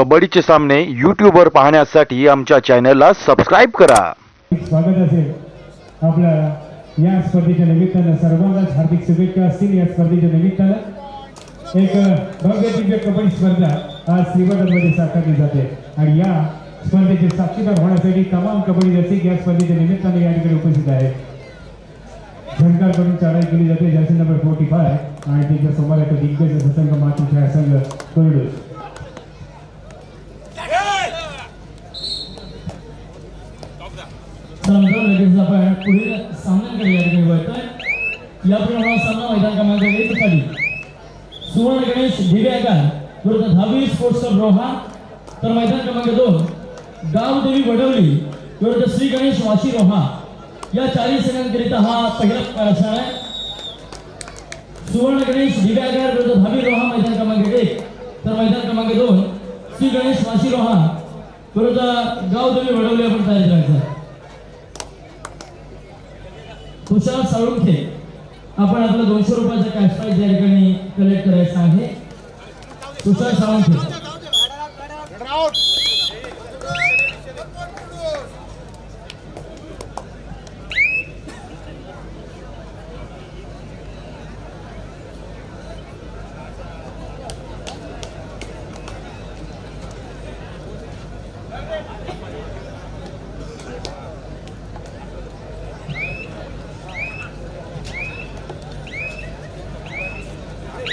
कबड्डीचे सामने यूट्यूबवर पाहण्यासाठी आमच्या चॅनलला सबस्क्राईब करा. स्वागत असेल. आपल्या या स्पर्धेच्या निमित्तानं सर्वांनाच हार्दिक शुभेच्छा. असतील या स्पर्धेच्या निमित्तानं. एक भव्य दिव्य कबड्डी स्पर्धा आज श्रीवर्धनमध्ये साकारली जाते. आणि या स्पर्धेचे साक्षीदार होण्यासाठी तमाम कबड्डी रसिक या स्पर्धेच्या निमित्तानं या ठिकाणी उपस्थित आहेत. झंकार करून चढाई केली जाते. जर्सी नंबर फोर्टी फाय आणि त्याच्यासमोर दिग्गज ससंग मातृ संघ कोरडूस त्यानंतर लगेच आपण पुढील सामन्यांकडे या ठिकाणी वळतोय याप्रमाणे सामना मैदान क्रमांक एक साठी सुवर्ण गणेश ढिगेकर विरुद्ध दहावी स्पोर्ट्स क्लब रोहा। तर मैदान क्रमांक दोन गावदेवी वडवली विरुद्ध श्री गणेश वाशी रोहा। या चारही संघांकरिता हा पहिला असणार आहे सुवर्ण गणेश ढिगाळकर विरुद्ध दहावी रोहा मैदान क्रमांक एक। तर मैदान क्रमांक दोन श्री गणेश वाशी रोहा। विरुद्ध गावदेवी वडवली आपण तयारी करायचं आहे. साळुंखे. आपण आपलं दोनशे रुपयाचं कॅश प्राईज या ठिकाणी कलेक्ट करायचं आहे. तुषार साळुंखे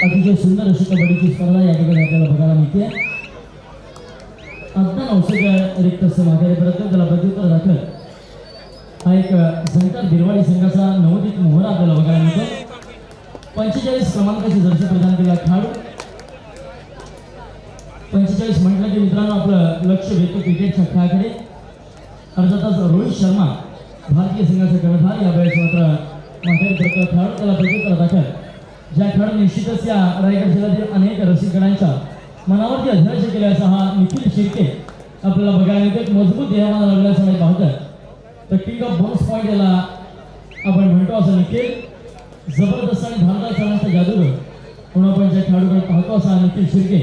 अतिशय सुंदर अशी कबड्डीची स्पर्धा या ठिकाणी आपल्याला बघायला मिळते अगदा नवशे रिक्त माघारी परत त्याला प्रत्युत्तर दाखल हा एक झंकार बिरवाडी संघाचा नवोदित मोहरा आपल्याला बघायला मिळतो पंचेचाळीस क्रमांकाची जर्सी प्रदान केला खेळाडू पंचेचाळीस म्हटलं की मित्रांनो आपलं लक्ष वेधतं क्रिकेटच्या खेळाकडे अर्थातच रोहित शर्मा भारतीय संघाचा कर्णधार या वेळेस मात्र माघारी परत खेळाडू त्याला प्रत्युत्तर दाखल ज्या खेळाडू निश्चितच या रायगड जिल्ह्यातील अनेक रसिकगणांच्या मनावरती अध्यक्ष केल्याचा हा निखिल शिर्के आपल्याला बघायला मिळते एक मजबूत देहावा लागल्याचं नाही पाहतात तर किंग ऑफ बाउन्स पॉईंट याला आपण म्हणतो असं निखिल. जबरदस्त आणि धारदार खेळांचा जादूगर म्हणून आपण ज्या खेळाडूकडे पाहतो असा निखिल शिर्के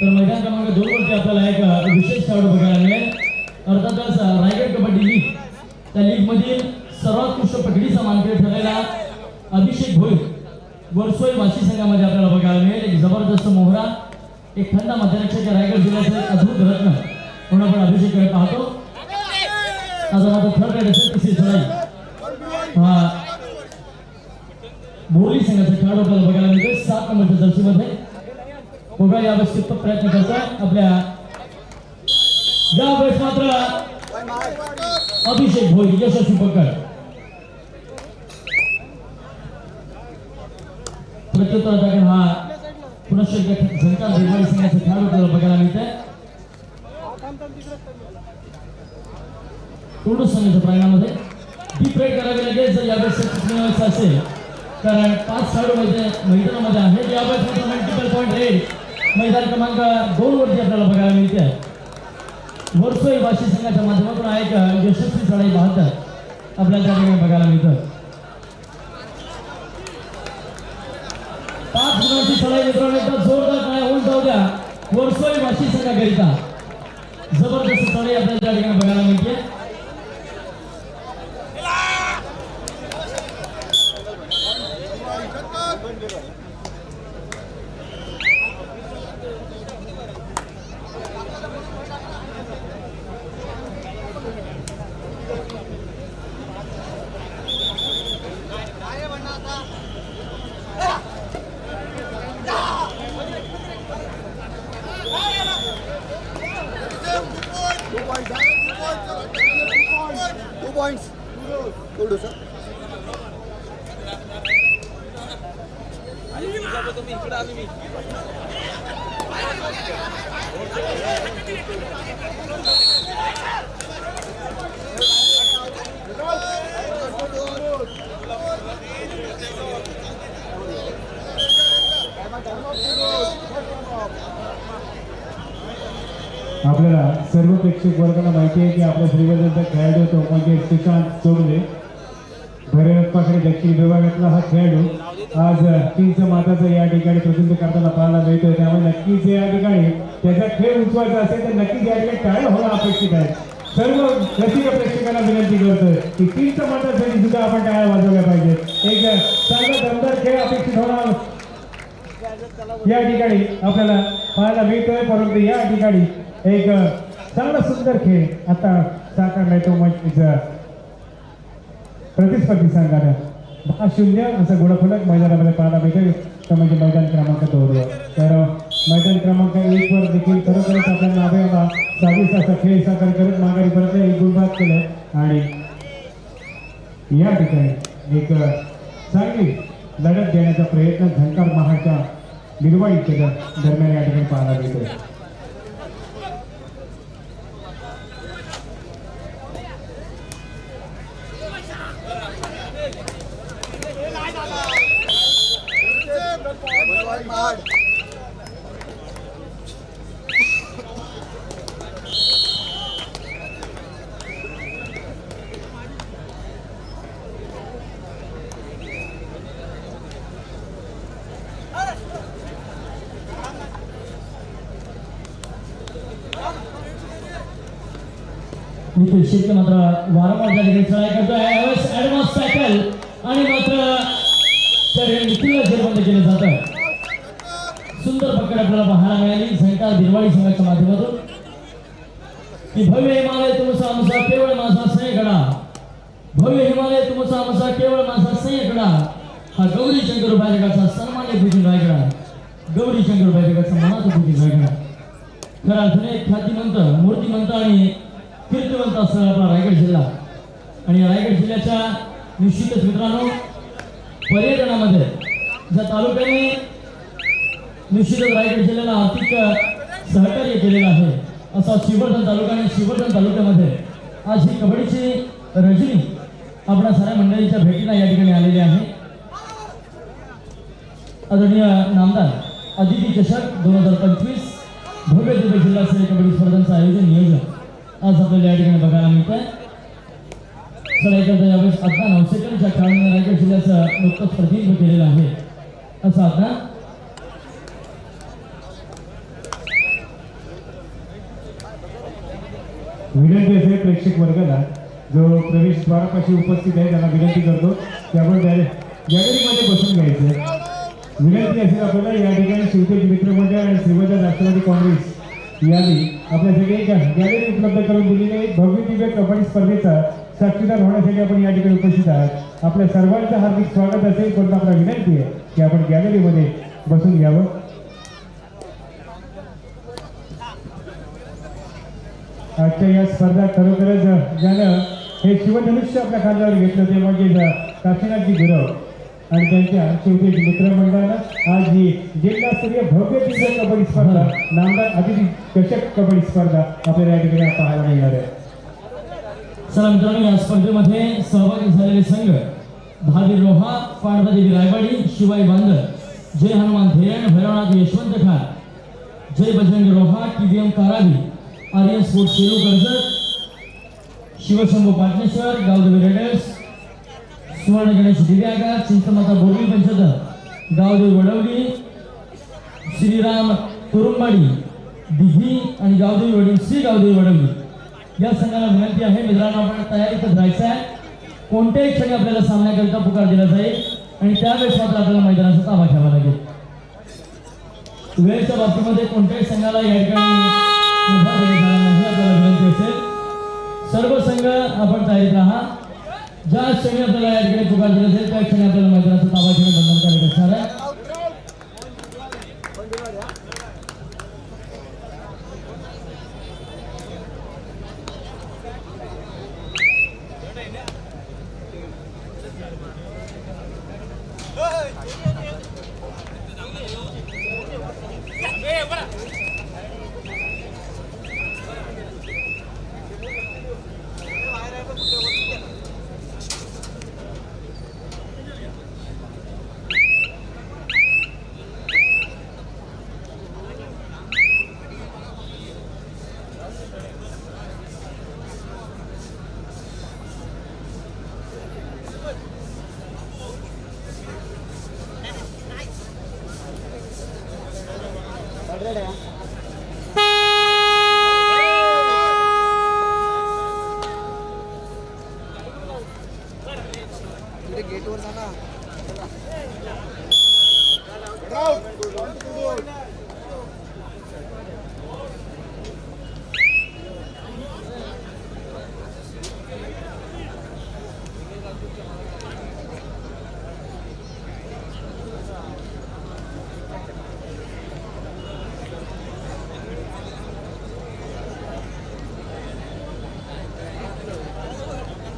तर मैदान क्रमांक दोन वरती आपल्याला एक विशेष खेळाडू बघायला मिळेल. अर्थातच रायगड कबड्डी लीग. त्या लीगमधील सर्वात सर्वोत्कृष्ट पकडीचा मानकरी ठरलेला अभिषेक भोईर. वरसोई वाशी संघामध्ये आपल्याला बघायला मिळेल. एक जबरदस्त मोहरा एक थंड मध्यरक्षक रायगड जिल्ह्याचं एक अद्भुत रत्न म्हणून आपण अभिषेककडे पाहतो. आता माझा थर्ड राईड असेल तिसरी चढाई हा. बोरी संघाचा खेळाडू आपल्याला बघायला मिळतो सात नंबरच्या जर्सीमध्ये. बघा यावेळेस कितपत प्रयत्न करतोय. आपल्या यावेळेस मात्र अभिषेक भोई यशस्वी पकड. प्रत्युत्तर दाखल हा पुनश्च झंकार दिवाळी संघाचा खेळाडू आपल्याला बघायला मिळते आहे संघाच्या प्रांगणामध्ये. डीप रेड करावी लागेल जर यावेळेस सक्सेस मिळवायचं असेल. कारण पाच खेळाडू मैदान मैदानामध्ये आहेत यावेळेस मात्र मल्टिपल पॉईंट रेड मैदान क्रमांक दोन वरती आपल्याला बघायला मिळते वर्सोई वाशी संघाच्या माध्यमातून एक यशस्वी चढाई पाहतात आपल्याला त्या ठिकाणी बघायला मिळतं पाच गुणांची चढाई मित्रांनो एकदा जोरदार काय होऊन जाऊ द्या. वर्सोई वाशी संघाकरिता जबरदस्त चढाई आपल्याला त्या ठिकाणी बघायला मिळते. आपल्याला सर्व प्रेक्षक वर्गाला माहिती आहे की आपल्या श्रीवर्धनचा खेळाडू तो म्हणजे श्रीकांत चोगले. भैरवप्पाकडे दक्षिण विभागातला हा खेळाडू. आज तीनच माताचं या ठिकाणी प्रसिद्ध करताना पाहायला मिळतोय. त्यामुळे नक्कीच या ठिकाणी त्याचा खेळ उचवायचा असेल तर नक्कीच या ठिकाणी टाळ्या होणं अपेक्षित आहे. सर्व रसिक प्रेक्षकांना विनंती करतोय की तीन समाजासाठी सुद्धा आपण टाळ्या वाजवल्या पाहिजे एक चांगला दमदार खेळ अपेक्षित होणार. या ठिकाणी आपल्याला पाहायला मिळतोय परंतु या ठिकाणी एक चांगला सुंदर खेळ. आता साकारलाय तो म्हणजे प्रतिस्पर्धी संघानं दहा शून्य असं गुणफलक मैदानामध्ये पाहायला मिळते तर म्हणजे मैदान क्रमांक दोन. तर मैदान क्रमांक एक वर देखील खरोखरच आपल्या नावे सव्वीस असा खेळ साकार करत माघारी परत एक गुणभाग केलं. आणि या ठिकाणी एक चांगली लढत देण्याचा प्रयत्न झंकार महाच्या निर्वाळीच्या दरम्यान या ठिकाणी पाहायला मिळतोय. Mad. निखिल मात्र वारंवार त्या ठिकाणी करतोय. ऍडव्हान्स आणि मात्र त्या ठिकाणी निखिलला जेरबंद केलं जातं सुंदर आपल्याला पाहायला मिळाली. झंकार दिरवाळी संघाच्या माध्यमातून. की भव्य हिमालय तुमचा आमचा केवळ माझा सयकडा भव्य हिमालय तुमचा आमचा केवळ माझा सयकडा हा गौरी शंकर भाजकाचा सन्मान्य पूजन रायगडा. गौरी शंकर भाजकाचा मनाचा पूजन रायगडा. खऱ्या अर्थाने ख्यातिमंत मूर्तिमंत आणि कीर्तिवंत असणारा आपला रायगड जिल्हा. आणि रायगड जिल्ह्याच्या निश्चितच मित्रांनो पर्यटनामध्ये ज्या तालुक्याने निश्चितच रायगड जिल्ह्याला आर्थिक सहकार्य केलेलं आहे. असा शिवर्धन तालुका आणि शिवर्धन तालुक्यामध्ये आज ही कबड्डीची रजनी आपल्या साऱ्या मंडळींच्या भेटीला या ठिकाणी आलेली आहे. आदरणीय नामदार अदिती चषक दोन हजार पंचवीस भव्य दिव्य जिल्हास्तरीय कबड्डी स्पर्धांचं आयोजन नियोजन आज आपल्याला या ठिकाणी बघायला मिळत आहे चला यावेळेस आता नवसेकरच्या खेळाडूंना रायगड जिल्ह्याचं नुकतंच प्रतिनिधित्व केलेलं आहे असं आता विनंती असेल प्रेक्षक वर्गाला. जो प्रवेशद्वारापाशी उपस्थित आहे त्यांना विनंती करतो. की आपण गॅलरीमध्ये बसून घ्यायचं विनंती असेल आपल्याला या ठिकाणी शिवतेज मित्रमंडळ आणि श्रीवजा राष्ट्रवादी काँग्रेस यांनी आपल्यासाठी एक गॅलरी उपलब्ध करून दिलेली आहे. भव्य दिव्य कबड्डी स्पर्धेचा साक्षीदार होण्यासाठी आपण या ठिकाणी उपस्थित आहात. आपल्या सर्वांचं हार्दिक स्वागत असेल. परंतु आपला विनंती आहे की आपण गॅलरीमध्ये बसून घ्यावं. आजच्या या स्पर्धा खरोखरच ज्यानं हे शिवधनुष्य आपल्या खांद्यावर घेतलं ते म्हणजे काशीनाथजी गुरव. आणि त्यांच्या शेवटी मित्रमंडळानं आज ही जिल्हास्तरीय भव्य दिव्य कबड्डी स्पर्धा नामदार अतिथी चषक कबड्डी स्पर्धा आपल्याला या ठिकाणी पाहायला मिळणार आहे. चला मित्रांनो या स्पर्धेमध्ये सहभागी झालेले संघ दहावी Roha Pandharadevi Raiwadi Shivai Bandar Jai Hanuman Dheran Bhairavnath Yashwant Khan Jai Bajrang Roha TBM Karavi Aryan sport Shelu Karjat Shivshambhu Pataneshwar Gaodevi raiders Suvarna Ganesh Divyaga चिंतमाता बोरवी पंचद Gavdevi Wadavali Shriram तुरुंबाडी Dighi आणि गावदेवी वडील श्री गावदेवी वडवली. या संघाला विनंती आहे मित्रांनो आपण तयारीतच जायचं आहे कोणत्याही क्षणी आपल्याला सामन्याकरिता पुकार दिला जाईल आणि त्यावेळेस मात्र आपल्याला मैदानाचा ताबा घ्यावा लागेल. वेळेच्या बाबतीमध्ये कोणत्याही संघाला या ठिकाणी विनंती असेल सर्व संघ आपण तयारीत राहा ज्या क्षणी आपल्याला या ठिकाणी पुकार दिला त्या क्षणी आपल्याला मैदानाचा ताबा घेणं बंधनकारक असणार आहे. 对呀。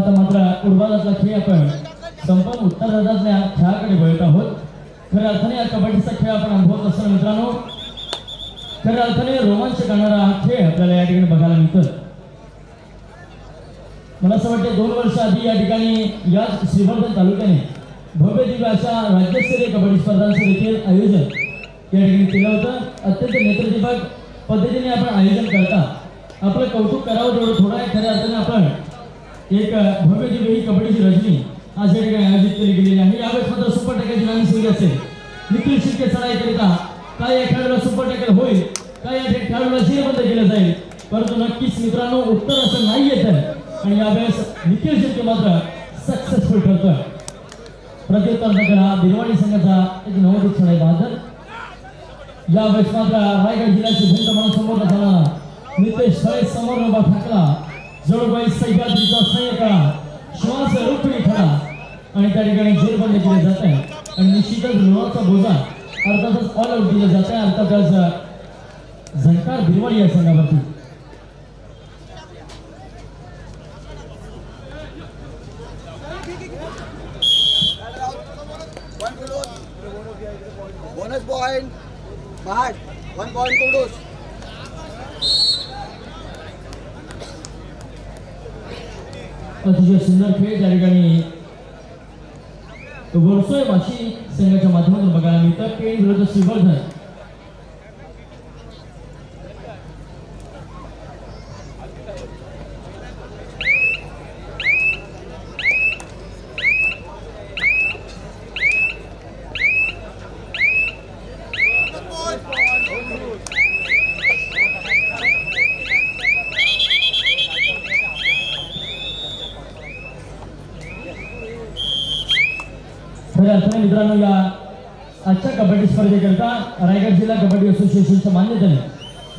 आता मात्र उर्वादाचा खेळ आपण संपूर्ण उत्तर भारतातल्या खेळाकडे वळत आहोत. खऱ्या अर्थाने या कबड्डीचा खेळ आपण अनुभवत असताना मित्रांनो खऱ्या अर्थाने रोमांच करणारा हा खेळ आपल्याला या ठिकाणी बघायला मिळतो मला असं वाटतं दोन वर्ष आधी या ठिकाणी याच श्रीवर्धन तालुक्याने भव्य दिव्य अशा राज्यस्तरीय कबड्डी स्पर्धांचं देखील आयोजन या ठिकाणी केलं होतं. अत्यंत नेत्रदीपक पद्धतीने आपण आयोजन करता. आपलं कौतुक करावं तेवढं थोडं आहे. खऱ्या अर्थाने आपण एक भव्य दिव्य ही कबड्डीची रजनी आज या ठिकाणी आयोजित केली गेलेली आहे. यावेळेस मात्र सुपर टॅकेची नाणी सुरू असेल. निखिल शिर्के सराईकरिता काय या खेळाडूला सुपर टॅकल होईल? काय या खेळाडूला शिरबंद केलं जाईल? परंतु नक्कीच मित्रांनो उत्तर असं नाही येत आहे. आणि यावेळेस निखिल शिर्के मात्र सक्सेसफुल ठरतोय. प्रत्युत्तर नगर हा बिरवाडी संघाचा एक नवोदित खेळ बहादर. यावेळेस मात्र रायगड जिल्ह्याची भिंत म्हणून समोर झाला नितेश फळे समोर उभा ठाकला जवळपास सह्याद्रीचा सह्यकाळा श्वास रोखणे खरा आणि त्या ठिकाणी जेरबंद केले जात आहे. आणि निश्चितच लोणाचा बोजा अर्थातच ऑल आउट दिला जात आहे. अर्थातच झंकार भिरवाडी या संघावरती. अतिशय सुंदर खेळ त्या ठिकाणी वर्सोय वाशी संघाच्या माध्यमातून बघायला मिळतं पेण विरुद्ध श्रीवर्धन खऱ्या अर्थाने मित्रांनो या आजच्या कबड्डी स्पर्धेकरता रायगड जिल्हा कबड्डी असोसिएशनच्या मान्यतेने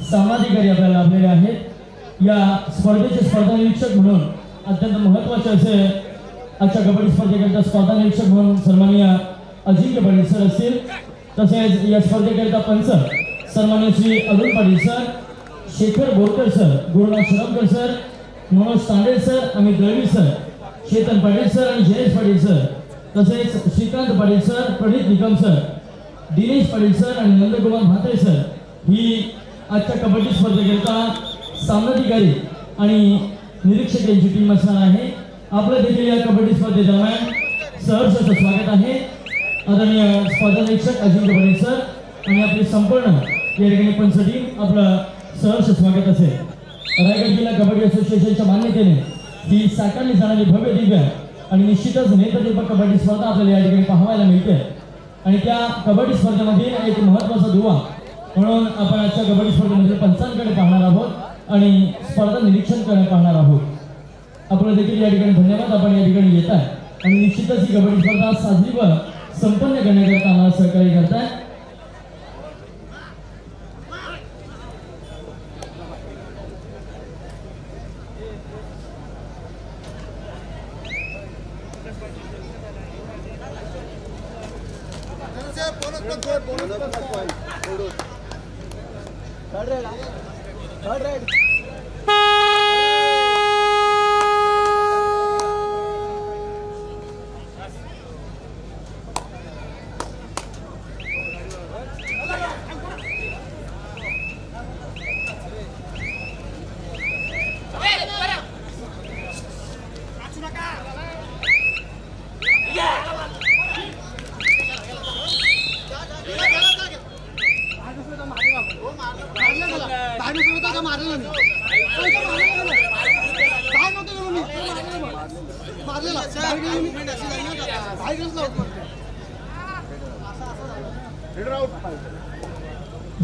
सामाधिकारी आपल्याला लाभलेले आहेत. या स्पर्धेचे स्पर्धा निरीक्षक म्हणून अत्यंत महत्त्वाचे असे आजच्या कबड्डी स्पर्धेकरता स्पर्धा निरीक्षक म्हणून सन्माननीय अजिंक्य पाटील सर असतील. तसेच या स्पर्धेकरिता पंच सन्मान्य Shri Arun Patil sir Shekhar Borkar sir Gurunath Shiramkar sir Manoj Tande sir आणि दळवी सर चेतन पाटील सर आणि जयेश पाटील सर. तसेच Shrikant Patil sir Pranit Nikam sir Dinesh Patil sir आणि नंदकुमार म्हात्रे सर ही आजच्या कबड्डी स्पर्धेकरिता सामनाधिकारी आणि निरीक्षक यांची टीम असणार आहे. आपलं देखील या कबड्डी स्पर्धेदरम्यान दरम्यान असं स्वागत आहे. आदरणीय स्पर्धा निरीक्षक अजिंक्य पाटील सर आणि आपली संपूर्ण या ठिकाणी पंच टीम आपलं सहर्ष स्वागत असेल. रायगड जिल्हा कबड्डी असोसिएशनच्या मान्यतेने ही साकारली जाणारी भव्य दिव्य आणि निश्चितच नेत्रदीपक कबड्डी स्पर्धा आपल्याला या ठिकाणी पाहायला मिळते. आणि त्या कबड्डी स्पर्धेमध्ये एक महत्त्वाचा दुवा म्हणून आपण आजच्या कबड्डी स्पर्धेमध्ये पंचांकडे पाहणार आहोत आणि स्पर्धा निरीक्षण करणे पाहणार आहोत. आपलं देखील या ठिकाणी धन्यवाद आपण या ठिकाणी येत आहे आणि निश्चितच ही कबड्डी स्पर्धा साजरी व संपन्न करण्याकरता आम्हाला सहकार्य करताय. थर्ड रेड थर्ड रेड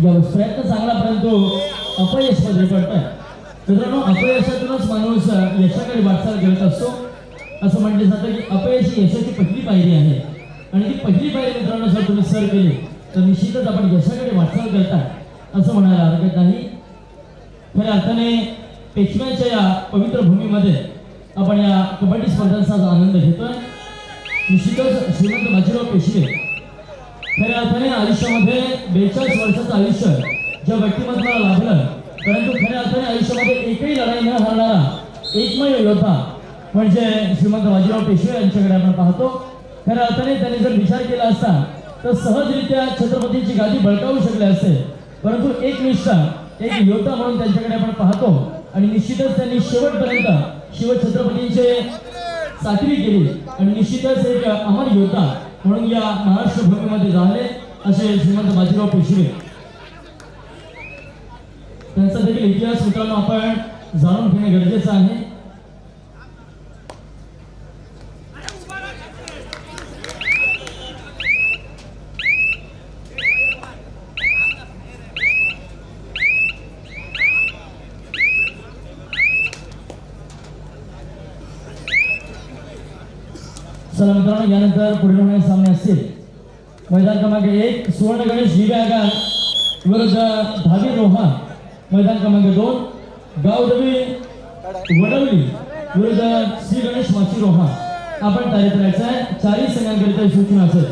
या चांगला परंतु अपयश पडतोय. मित्रांनो अपयशातूनच माणूस यशाकडे वाटचाल करत असतो. असं म्हटलं जातं की अपयश ही यशाची पहिली पायरी आहे. आणि ती पहिली पायरी मित्रांनो जर तुम्ही सर केली तर निश्चितच आपण यशाकडे वाटचाल करताय असं म्हणायला हरकत नाही. खऱ्या अर्थाने पेशव्यांच्या या पवित्र भूमीमध्ये आपण या कबड्डी स्पर्धांचा आनंद घेतोय. निश्चितच श्रीमंत बाजीराव पेशवे खऱ्या अर्थाने आयुष्यामध्ये बेचाळीस वर्षाचं आयुष्य ज्या व्यक्तिमत्वाला लाभलं परंतु खऱ्या अर्थाने आयुष्यामध्ये एकही लढाई न हरणारा एकमेव योद्धा म्हणजे श्रीमंत बाजीराव पेशवे यांच्याकडे आपण पाहतो. खऱ्या अर्थाने त्यांनी जर विचार केला असता तर सहजरित्या छत्रपतींची गादी बळकावू शकले असते. परंतु एक निष्ठा एक योद्धा म्हणून त्यांच्याकडे आपण पाहतो आणि निश्चितच त्यांनी शेवटपर्यंत शिवछत्रपतींचे साखरी केली. आणि निश्चितच एक अमर योद्धा म्हणून या महाराष्ट्र भूमीमध्ये झाले असे श्रीमंत बाजीराव पेशवे. त्यांचा देखील इतिहास मित्रांनो आपण जाणून घेणे गरजेचं आहे. चला यानंतर पुढील होणारे सामने असतील. मैदान क्रमांक एक सुवर्ण गणेश हिवे विरुद्ध धावी रोहा. मैदान क्रमांक दोन गावदवी वडवली विरुद्ध श्री गणेश माची रोहा. आपण तयारी करायचं आहे चारही संघांकरिता सूचना असेल.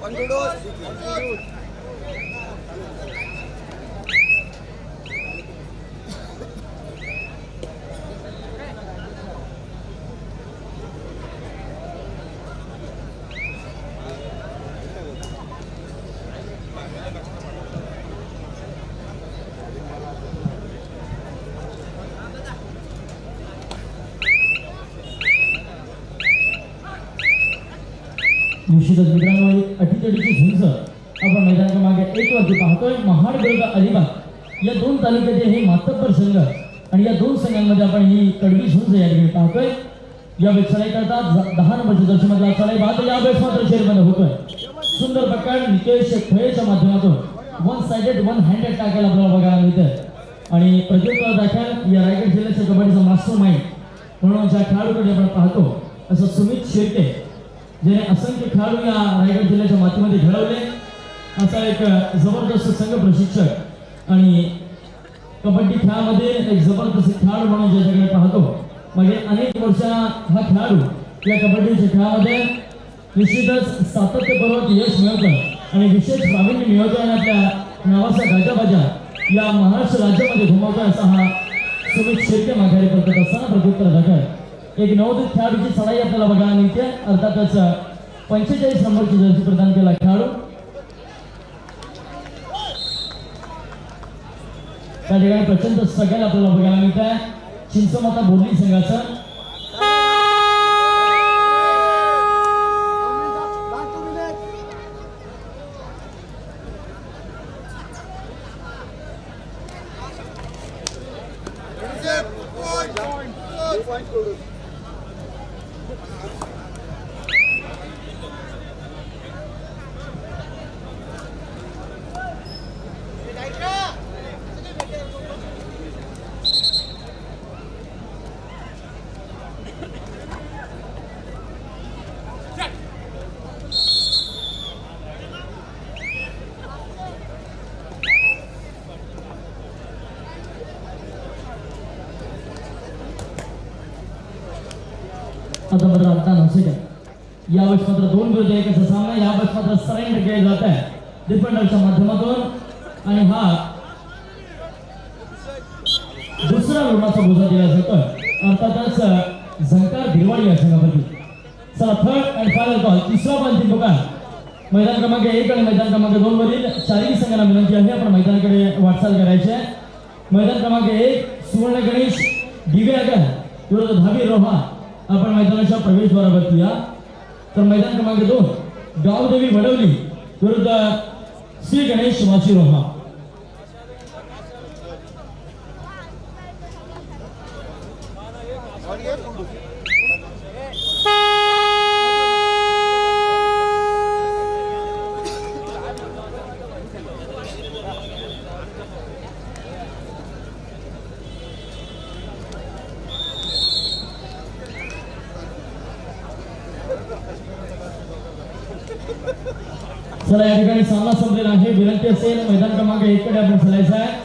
One good dose. निश्चितच मित्रांनो एक अटीतडीची झुंज आपण मैदानाच्या मागे एक वरती पाहतोय. महाड विरुद्ध अलिबाग. या दोन तालुक्याचे हे मातब्बर संघ आणि या दोन संघांमध्ये आपण ही कडवी झुंज या ठिकाणी पाहतोय. या वेबसाईट करता दहा नंबरच्या दर्शनातला चढाई पाहतो या वेळेस मात्र शेरमध्ये होतोय. सुंदर पकड निकेश खळेच्या माध्यमातून. वन साइडेड वन हँडेड टाकायला आपल्याला बघायला मिळतं आणि प्रज्योत दाखल या रायगड जिल्ह्याच्या कबड्डीचा मास्टर माइंड म्हणून ज्या खेळाडूकडे आपण पाहतो असं सुमित शेट्टे ज्याने असंख्य खेळाडू या रायगड जिल्ह्याच्या मातीमध्ये घडवले. असा एक जबरदस्त संघ प्रशिक्षक आणि कबड्डी खेळामध्ये एक जबरदस्त खेळाडू म्हणून ज्याच्याकडे पाहतो. मागे अनेक वर्ष हा खेळाडू या कबड्डीच्या खेळामध्ये निश्चितच सातत्यपूर्वक यश मिळवतं आणि विशेष प्रावीण्य मिळवतो आपल्या नावाचा गाजाबाजा या महाराष्ट्र राज्यामध्ये घुमवतोय असा हा सुमित शेट्टे माघारी करतात. असताना प्रत्युत्तर दाखल एक नवोदित खेळाडूची चढाई आपल्याला बघायला मिळते अर्थातच पंचेचाळीस नंबरची जर्सी प्रदान केला खेळाडू. त्या ठिकाणी प्रचंड सगळ्याला आपल्याला बघायला मिळत आहे चिंचमाता बोर्ली संघाचं. आता मात्र आता नसे या यावेळेस मात्र दोन विरुद्ध एक असा सामना. यावेळेस मात्र सरेंडर केले जात आहे. डिफेंडरच्या माध्यमातून. आणि हा दुसरा रुग्णाचा बोजा दिला जातो अर्थातच झंकार भिरवाडी या संघापती चला थर्ड अँड फायनल कॉल तिसरा पण अंतिम पुकार मैदान क्रमांक एक आणि मैदान क्रमांक दोन वरील चारही संघांना विनंती आहे. आपण मैदानाकडे वाटचाल करायची आहे. मैदान क्रमांक एक सुवर्ण गणेश दिव्यागर विरोध धावी रोहा. आपण मैदानाच्या प्रवेशद्वारावरती या तर मैदान क्रमांक दोन गावदेवी वडवली विरुद्ध श्री गणेश वाशी रोहा. असेल. मैदान क्रमांक एक कडे आपण चालायचं आहे.